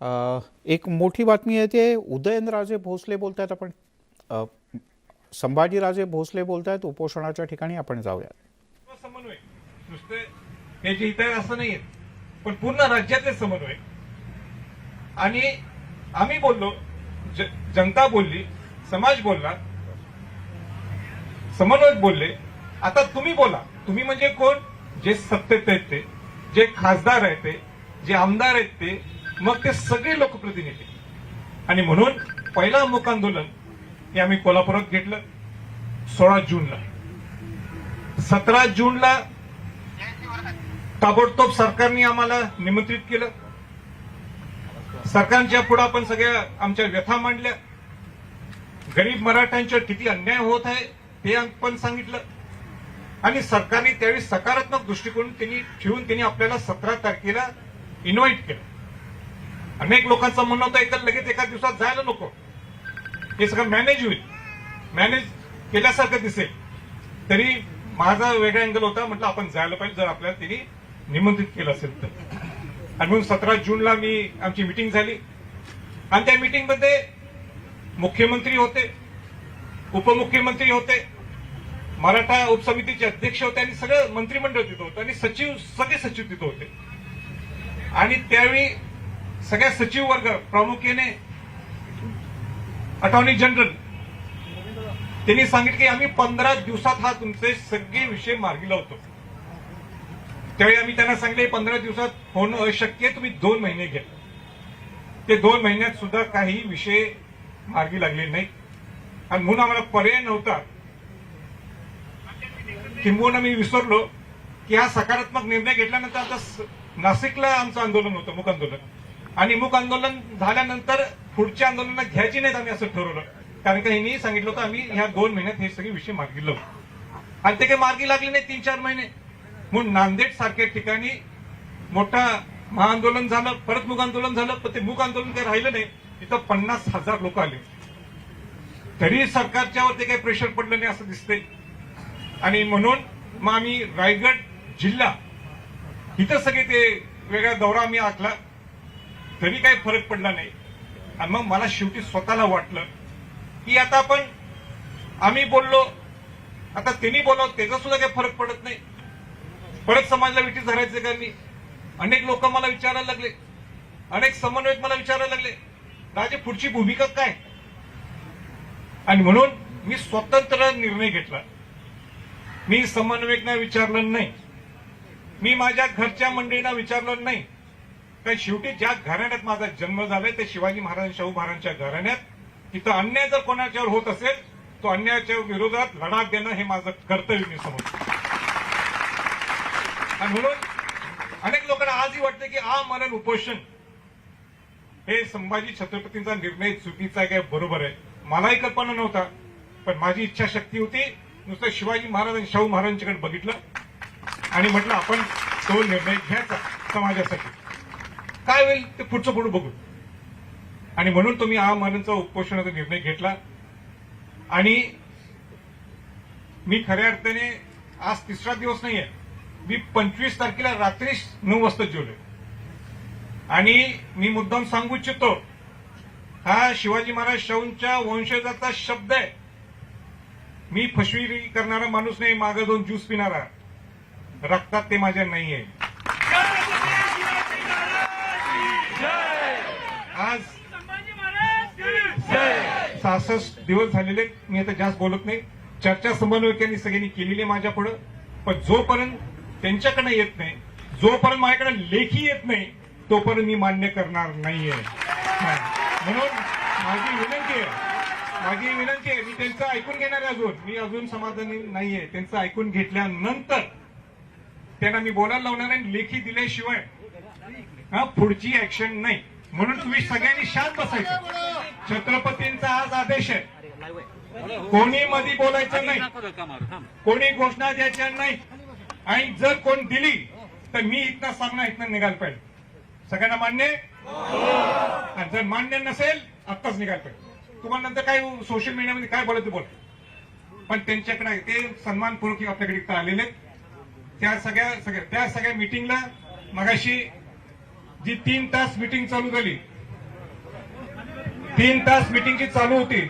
एक मोठी बातमी येते उदयनराजे भोसले बोलतायत आपण. संभाजीराजे भोसले बोलतायत उपोषणाच्या ठिकाणी आपण जाऊया समन्वय. नुसते हे इतर असं नाही पण पूर्ण राज्यातले समन्वय. आणि आम्ही बोललो जनता बोलली समाज बोलला समन्वयक बोलले. आता तुम्ही बोला. तुम्ही म्हणजे कोण? जे सत्तेत आहेत ते जे खासदार आहेत ते जे आमदार आहेत ते मग ते सगळे लोकप्रतिनिधी आणि म्हणून पहिला मूक आंदोलन हे आम्ही कोल्हापुरात घेतलं सोळा जूनला. सतरा जूनला ताबडतोब सरकारने आम्हाला निमंत्रित केलं. सरकारच्या पुढे आपण सगळ्या आमच्या व्यथा मांडल्या. गरीब मराठ्यांच्या किती अन्याय होत आहे ते आपण सांगितलं. आणि सरकारने त्यावेळी सकारात्मक दृष्टिकोन त्यांनी ठेवून त्यांनी आपल्याला सतरा तारखेला इन्व्हाइट केलं. अनेक लोकांचं म्हणणं होतं एकदा लगेच एका दिवसात जायला नको. हे सगळं मॅनेज होईल. मॅनेज केल्यासारखं दिसेल. तरी माझा वेगळा अँगल होता म्हटलं आपण जायला पाहिजे जर आपल्याला त्यांनी निमंत्रित केलं असेल तर. आणि म्हणून सतरा जूनला मी आमची मिटिंग झाली. आणि त्या मिटिंगमध्ये मुख्यमंत्री होते उपमुख्यमंत्री होते मराठा उपसमितीचे अध्यक्ष होते आणि सगळं मंत्रिमंडळ तिथं होतं आणि सचिव सगळे सचिव तिथं होते. आणि त्यावेळी सगळ्या सचिव वर्ग प्रामुख्याने अटॉर्नी जनरल त्यांनी सांगितलं की आम्ही पंधरा दिवसात हा तुमचे सगळे विषय मार्गी लावतो. त्यावेळी आम्ही त्यांना सांगितले पंधरा दिवसात होणं अशक्य तुम्ही दोन महिने घ्या. ते दोन महिन्यात सुद्धा काही विषय मार्गी लागले नाही आणि म्हणून आम्हाला पर्याय नव्हता. किंबहुना मी विसरलो की हा सकारात्मक निर्णय घेतल्यानंतर आता नाशिकला आमचं आंदोलन होतं मुक आंदोलन. आणि मूक आंदोलन झाल्यानंतर पुढच्या आंदोलनात घ्यायची नाहीत आम्ही असं ठरवलं. कारण का यांनी सांगितलं होतं आम्ही ह्या दोन महिन्यात हे सगळे विषय मार्गी लावू. आणि ते काही मार्गी लागले नाही तीन चार महिने. म्हणून नांदेड सारख्या ठिकाणी मोठा महाआंदोलन झालं परत मूक आंदोलन झालं पण ते मूक आंदोलन काही राहिलं नाही. तिथं पन्नास हजार लोक आले. तरी सरकारच्यावर ते काही प्रेशर पडलं नाही असं दिसतंय. आणि म्हणून मग आम्ही रायगड जिल्हा इथं सगळे ते वेगळा दौरा आम्ही आखला. तरी काही फरक पडला नाही. आणि मग मला शेवटी स्वतःला वाटलं की आता आपण आम्ही बोललो आता त्यांनी बोलावं त्याचा सुद्धा काही फरक पडत नाही. परत समाजला विटी धरायचे का मी अनेक लोक मला विचारायला लागले. अनेक समन्वयक मला विचारायला लागले. राजे पुढची भूमिका काय? आणि म्हणून मी स्वतंत्र निर्णय घेतला. मी समन्वयकना विचारलं नाही. मी माझ्या घरच्या मंडळींना विचारलं नाही. तर शेवटी ज्या घराण्यात माझा जन्म झालाय ते शिवाजी महाराज शाहू महाराजांच्या घराण्यात. तिथं अन्याय जर कोणाच्यावर होत असेल तो अन्यायाच्या विरोधात लढा देणं हे माझं कर्तव्य मी समजतो. आणि म्हणून अनेक लोकांना आजही वाटतं की आ मरण उपोषण हे संभाजी छत्रपतींचा निर्णय चुकीचा काय? बरोबर आहे. मलाही कल्पना नव्हता पण माझी इच्छाशक्ती होती. नुसतं शिवाजी महाराज आणि शाहू महाराजांच्याकडे बघितलं आणि म्हटलं आपण तो निर्णय घ्यायचा समाजासाठी. काय होईल ते पुढचं पुढे बघू. आणि म्हणून तुम्ही आ मरणचा उपोषणाचा निर्णय घेतला. आणि मी खऱ्या अर्थाने आज तिसरा दिवस नाहीये. मी पंचवीस तारखेला रात्री नऊ वाजता जेवलोय. आणि मी मुद्दाम सांगू इच्छितो हा शिवाजी महाराज शाहूंच्या वंशजाचा शब्द आहे. मी फसवी करणारा माणूस नाही मागं दोन ज्यूस पिणारा. रक्तात ते माझ्या नाही आहे सहासष्ट दिवस झालेले मी आता जास्त बोलत नाही. चर्चा समन्वयकांनी सगळ्यांनी केलेली आहे माझ्या पुढं. पण जोपर्यंत त्यांच्याकडे येत नाही जोपर्यंत माझ्याकडे लेखी येत नाही तोपर्यंत मी मान्य करणार नाहीये. म्हणून माझी विनंती आहे. माझी विनंती आहे. मी त्यांचं ऐकून घेणार आहे अजून. मी अजून समाधानी नाहीये. त्यांचं ऐकून घेतल्यानंतर त्यांना मी बोलायला लावणार आहे लेखी दिल्याशिवाय हा पुढची ऍक्शन नाही. म्हणून तुम्ही सगळ्यांनी शांत बसायचं. छत्रपतींचा आज आदेश आहे. कोणी मध्ये बोलायचं नाही. कोणी घोषणा द्यायच्या नाही. आणि जर कोण दिली तर मी इथनं सामना इथनं निघाल पाहिजे. सगळ्यांना मान्य आहे? आणि जर मान्य नसेल आत्ताच निघाल पाहिजे. तुम्हाला नंतर काय सोशल मीडियामध्ये काय बोलायचं बोल. पण त्यांच्याकडे ते सन्मानपूर्वक आपल्याकडे इथं आलेले त्या सगळ्या सगळ्या त्या सगळ्या मिटिंगला मगाशी जी तीन तास मिटिंग चालू झाली. तीन तास मीटिंग चालू होती.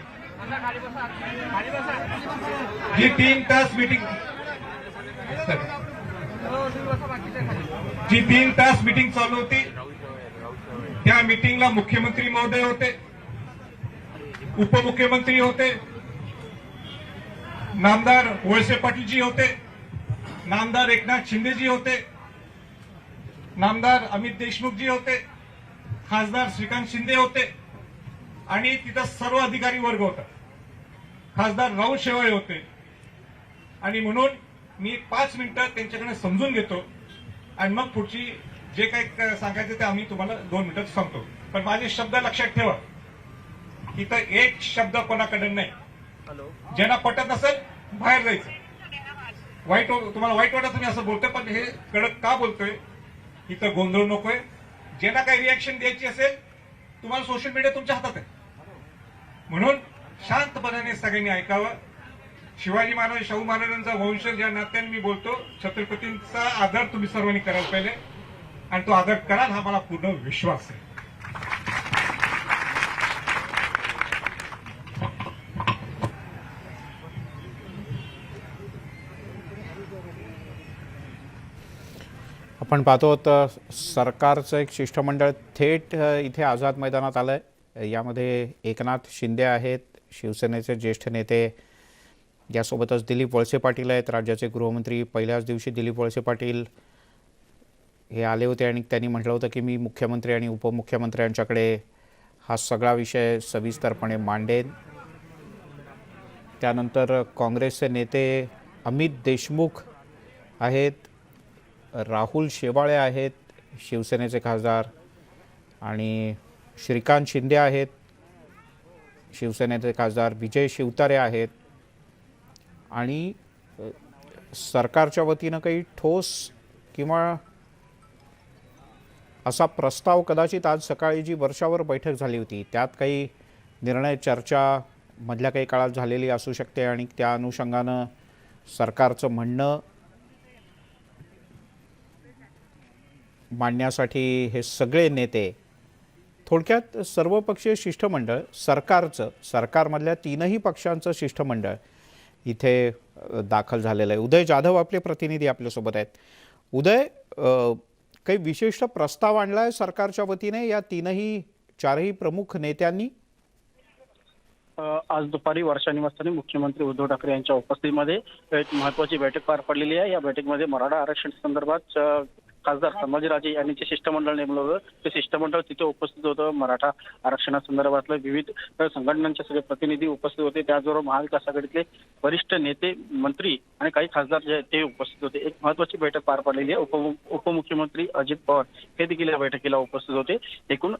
जी तीन तास मीटिंग जी तीन तास मीटिंग चालू होती. त्या मीटिंगला मुख्यमंत्री महोदय होते. उपमुख्यमंत्री होते. नामदार वळसे पाटीलजी होते. नामदार एकनाथ शिंदेजी होते. नामदार अमित देशमुखजी होते खासदार श्रीकांत शिंदे होते आणि तिथं सर्व अधिकारी वर्ग होता. खासदार राहुल शेवाळे होते. आणि म्हणून मी पाच मिनिटं त्यांच्याकडे समजून घेतो आणि मग पुढची जे काही सांगायचं ते आम्ही तुम्हाला दोन मिनिटात सांगतो. पण माझे शब्द लक्षात ठेवा. इथं एक शब्द कोणाकडे नाही. ज्यांना पटत नसेल बाहेर जायचं. वाईट तुम्हाला वाईट वाटत तुम्ही असं बोलतोय पण हे कडक का बोलतोय? इथं गोंधळ नकोय. ज्यांना काही रिॲक्शन द्यायची असेल तुम्हाला सोशल मीडिया तुमच्या हातात आहे. म्हणून शांतपणाने सगळ्यांनी ऐकावं. शिवाजी महाराज शाहू महाराजांचा वंशज या नात्याने मी बोलतो. छत्रपतींचा आदर तुम्ही सर्वांनी करायला पाहिजे. आणि तो आदर कराल हा मला पूर्ण विश्वास आहे. आपण पाहतो तर सरकारचं एक शिष्टमंडळ थेट इथे आझाद मैदानात आलं आहे यामध्ये एकनाथ शिंदे आहेत शिवसेनेचे ज्येष्ठ नेते यासोबतच दिलीप वळसे पाटील आहेत राज्याचे गृहमंत्री. पहिल्याच दिवशी दिलीप वळसे पाटील हे आले होते आणि त्यांनी म्हटलं होतं की मी मुख्यमंत्री आणि उपमुख्यमंत्र्यांच्याकडे हा सगळा विषय सविस्तरपणे मांडेन. त्यानंतर काँग्रेसचे नेते अमित देशमुख आहेत. राहुल शेवाळे आहेत शिवसेनेचे खासदार आणि श्रीकांत शिंदे आहेत शिवसेनेचे खासदार विजय शिवतारे आहेत. आणि सरकारच्या वतीनं काही ठोस किंवा असा प्रस्ताव कदाचित आज सकाळी जी वर्षावर बैठक झाली होती त्यात काही निर्णय चर्चा मधल्या काही काळात झालेली असू शकते आणि त्या अनुषंगानं सरकारचं म्हणणं मांडण्यासाठी हे सगळे नेते थोडक्यात सर्वपक्षीय शिष्टमंडळ सरकारचं सरकारमधल्या तीनही पक्षांचं शिष्टमंडळ इथे दाखल झालेलं आहे. उदय जाधव आपले प्रतिनिधी आपल्यासोबत आहेत. उदय काही विशिष्ट प्रस्ताव आणला आहे सरकारच्या वतीने या तीनही चारही प्रमुख नेत्यांनी? आज दुपारी वर्षा निवासस्थानी मुख्यमंत्री उद्धव ठाकरे यांच्या उपस्थितीमध्ये एक महत्वाची बैठक पार पडलेली आहे. या बैठकीमध्ये मराठा आरक्षण संदर्भात खासदार संभाजीराजे यांनी जे शिष्टमंडळ नेमलं होतं ते शिष्टमंडळ तिथे उपस्थित होतं. मराठा आरक्षणासंदर्भातलं विविध संघटनांचे सगळे प्रतिनिधी उपस्थित होते. त्याचबरोबर महाविकास आघाडीतले वरिष्ठ नेते मंत्री आणि काही खासदार जे ते उपस्थित होते. एक महत्वाची बैठक पार पडलेली आहे. उप उपमुख्यमंत्री अजित पवार हे देखील या बैठकीला उपस्थित होते. एकूण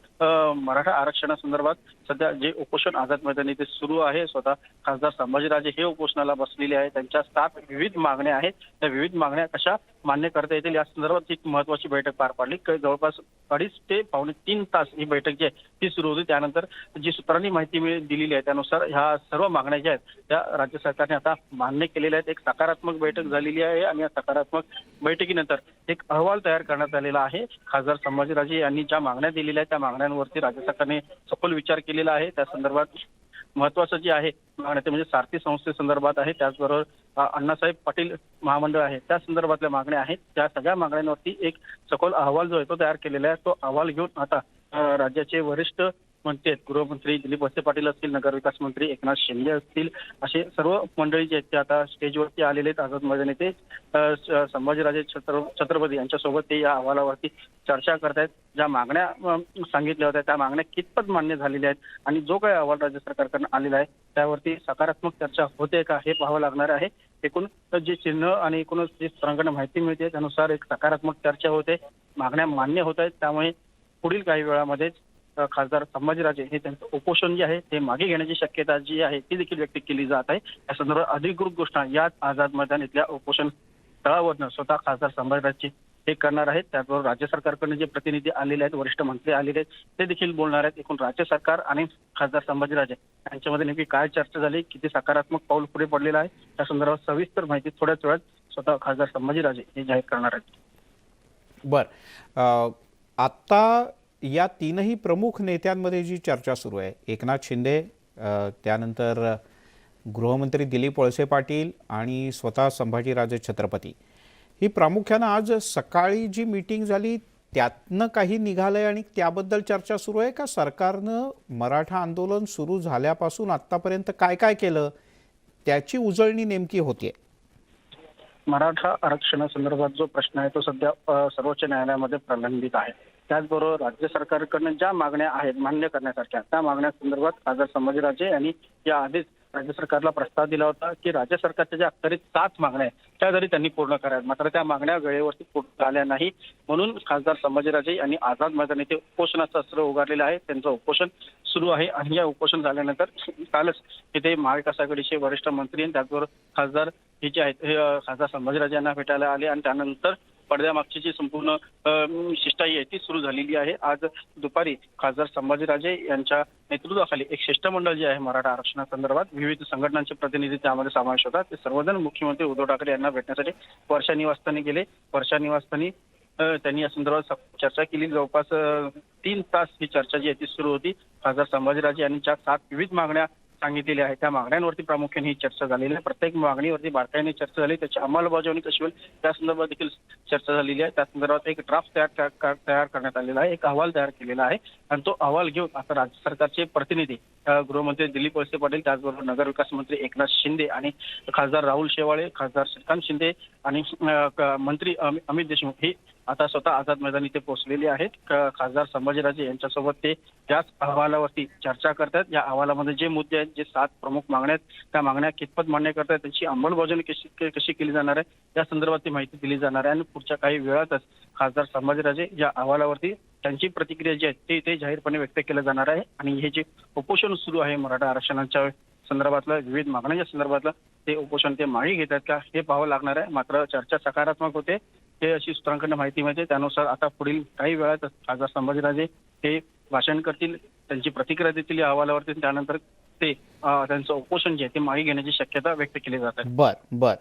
मराठा आरक्षणासंदर्भात सध्या जे उपोषण आझाद मैदानी ते सुरू आहे स्वतः खासदार संभाजीराजे हे उपोषणाला बसलेले आहे त्यांच्या सात विविध मागण्या आहेत. त्या विविध मागण्या कशा मान्य करता येतील. या संदर्भात एक महत्वाची बैठक पार पडली. जवळपास अडीच ते पावणे तीन तास ही बैठक जी आहे ती सुरू होती. त्यानंतर जी सूत्रांनी माहिती दिलेली आहे त्यानुसार ह्या सर्व मागण्या ज्या आहेत त्या राज्य सरकारने आता मान्य केलेल्या आहेत. एक सकारात्मक बैठक झालेली आहे आणि या सकारात्मक बैठकीनंतर एक अहवाल तयार करण्यात आलेला आहे. खासदार संभाजीराजे यांनी ज्या मागण्या दिलेल्या आहेत त्या मागण्यांवरती राज्य सरकारने सखोल विचार केलेला आहे. त्या संदर्भात महत्वाचं जे आहे मागण्या ते म्हणजे सारथी संस्थेसंदर्भात आहे. त्याचबरोबर अण्णासाहेब पाटील महामंडळ आहे. त्या संदर्भातल्या मागण्या आहेत. त्या सगळ्या मागण्यांवरती एक सखोल अहवाल जो आहे तो तयार केलेला आहे. तो अहवाल घेऊन आता राज्याचे वरिष्ठ म्हणते आहेत. गृहमंत्री दिलीप वळसे पाटील असतील नगरविकास मंत्री एकनाथ शिंदे असतील असे सर्व मंडळी जे आहेत ते आता स्टेजवरती आलेले आहेत. आझाद मैदान ते संभाजीराजे छत्र छत्रपती यांच्यासोबत ते या अहवालावरती चर्चा करतायत. ज्या मागण्या सांगितल्या होत्या त्या मागण्या कितपत मान्य झालेल्या आहेत आणि जो काही अहवाल राज्य सरकारकडून आलेला आहे त्यावरती सकारात्मक चर्चा होते का हे पाहावं लागणार आहे. एकूण जे चिन्ह आणि एकूणच जी सूत्रांकडून माहिती मिळते त्यानुसार एक सकारात्मक चर्चा होते. मागण्या मान्य होत आहेत त्यामुळे पुढील काही वेळामध्येच खासदार संभाजीराजे हे त्यांचं उपोषण जे आहे ते मागे घेण्याची शक्यता जी आहे ती देखील व्यक्त केली जात आहे. या संदर्भात अधिकृत घोषणा याच आझाद मैदान इथल्या उपोषण तळावरनं स्वतः खासदार संभाजीराजे हे करणार आहेत. त्याचबरोबर राज्य सरकारकडून जे प्रतिनिधी आलेले आहेत वरिष्ठ मंत्री आलेले आहेत ते देखील बोलणार आहेत. एकूण राज्य सरकार आणि खासदार संभाजीराजे यांच्यामध्ये नेमकी काय चर्चा झाली किती सकारात्मक पाऊल पुढे पडलेलं आहे त्या संदर्भात सविस्तर माहिती थोड्याच वेळात स्वतः खासदार संभाजीराजे हे जाहीर करणार आहेत. बर. आता आत्ता या तीनही प्रमुख नेत्यांमध्ये जी चर्चा सुरू आहे एकनाथ शिंदे त्यानंतर गृहमंत्री दिलीप वळसे पाटील आणि स्वतः संभाजीराजे छत्रपती. ही प्रामुख्यानं आज सकाळी जी मीटिंग झाली त्यातनं काही निघालंय आणि त्याबद्दल चर्चा सुरू आहे का? सरकारनं मराठा आंदोलन सुरू झाल्यापासून आत्तापर्यंत काय काय केलं? त्याची उजळणी नेमकी होतीये. मराठा आरक्षणासंदर्भात जो प्रश्न आहे तो सध्या सर्वोच्च न्यायालयामध्ये प्रलंबित आहे. त्याचबरोबर राज्य सरकारकडनं ज्या मागण्या आहेत मान्य करण्यासारख्या त्या मागण्यासंदर्भात खासदार संभाजीराजे यांनी या आधीच राज्य सरकारला प्रस्ताव दिला होता की राज्य सरकारच्या ज्या अखेरीत सात मागण्या आहेत त्या जरी त्यांनी पूर्ण कराव्यात मात्र त्या मागण्या वेळेवरती पूर्ण झाल्या नाही म्हणून खासदार संभाजीराजे यांनी आझाद मैदान येथे उपोषणाचं अस्त्र उगारलेलं आहे त्यांचं उपोषण सुरू आहे आणि या उपोषण झाल्यानंतर कालच तिथे महाविकास आघाडीचे वरिष्ठ मंत्री आणि त्याचबरोबर खासदार हे जे आहेत हे खासदार संभाजीराजे यांना भेटायला आले आणि त्यानंतर पडद्यामागची जी संपूर्ण शिष्टाई आहे ती सुरू झालेली आहे. आज दुपारी खासदार संभाजीराजे यांच्या नेतृत्वाखाली एक शिष्टमंडळ जे आहे मराठा आरक्षणासंदर्भात विविध संघटनांचे प्रतिनिधी त्यामध्ये समावेश होतात. ते सर्वजण मुख्यमंत्री उद्धव ठाकरे यांना भेटण्यासाठी वर्षा निवासस्थानी गेले. वर्षा निवासस्थानी त्यांनी या संदर्भात चर्चा केली. जवळपास तीन तास ही चर्चा जी आहे ती सुरू होती. खासदार संभाजीराजे यांनी ज्या सात विविध मागण्या सांगितलेल्या आहेत त्या मागण्यांवरती प्रामुख्याने ही चर्चा झालेली आहे. प्रत्येक मागणीवरती बारकाईने चर्चा झाली त्याची अंमलबजावणी कशी होईल त्या संदर्भात देखील चर्चा झालेली आहे. त्या संदर्भात एक ड्राफ्ट तयार तयार करण्यात आलेला आहे. एक अहवाल तयार केलेला आहे. आणि तो अहवाल घेऊन आता राज्य सरकारचे प्रतिनिधी गृहमंत्री दिलीप वळसे पाटील त्याचबरोबर नगरविकास मंत्री एकनाथ शिंदे आणि खासदार राहुल शेवाळे खासदार श्रीकांत शिंदे आणि मंत्री अमित देशमुख हे आता स्वतः आझाद मैदान इथे पोहोचलेले आहेत. खासदार संभाजीराजे यांच्यासोबत ते त्याच अहवालावरती चर्चा करतात. या अहवालामध्ये जे मुद्दे आहेत जे सात प्रमुख मागण्या आहेत त्या मागण्या कितपत मान्य करतात त्यांची अंमलबजावणी कशी कशी केली जाणार आहे या संदर्भात ती माहिती दिली जाणार आहे. आणि पुढच्या काही वेळातच खासदार संभाजीराजे या अहवालावरती त्यांची प्रतिक्रिया जी आहे ते ते जाहीरपणे व्यक्त केलं जाणार आहे. आणि हे जे उपोषण सुरू आहे मराठा आरक्षणाच्या संदर्भातलं विविध मागण्यांच्या संदर्भातलं ते उपोषण ते माळी घेतात का हे पाहावं लागणार आहे. मात्र चर्चा सकारात्मक होते. हे अशी सूत्रांकडनं माहिती मिळते. त्यानुसार आता पुढील काही वेळात खासदार संभाजीराजे हे भाषण करतील. त्यांची प्रतिक्रिया देतील या अहवालावरती. त्यानंतर ते त्यांचं उपोषण जे ते मागे घेण्याची शक्यता व्यक्त केली जात आहे. बर बर.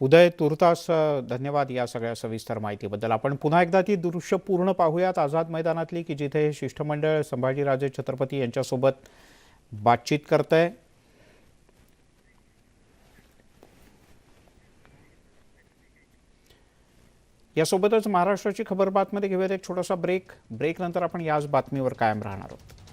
उदय तुर्तास धन्यवाद या सगळ्या सविस्तर माहितीबद्दल. आपण पुन्हा एकदा ती दृश्य पूर्ण पाहूयात. आझाद मैदानातली की जिथे हे शिष्टमंडळ संभाजीराजे छत्रपती यांच्यासोबत बातचीत करतंय. यासोबतच महाराष्ट्राची खबर बातमध्ये घेऊयात एक छोटासा ब्रेक ब्रेक नंतर आपण याच बातमीवर कायम राहणार आहोत.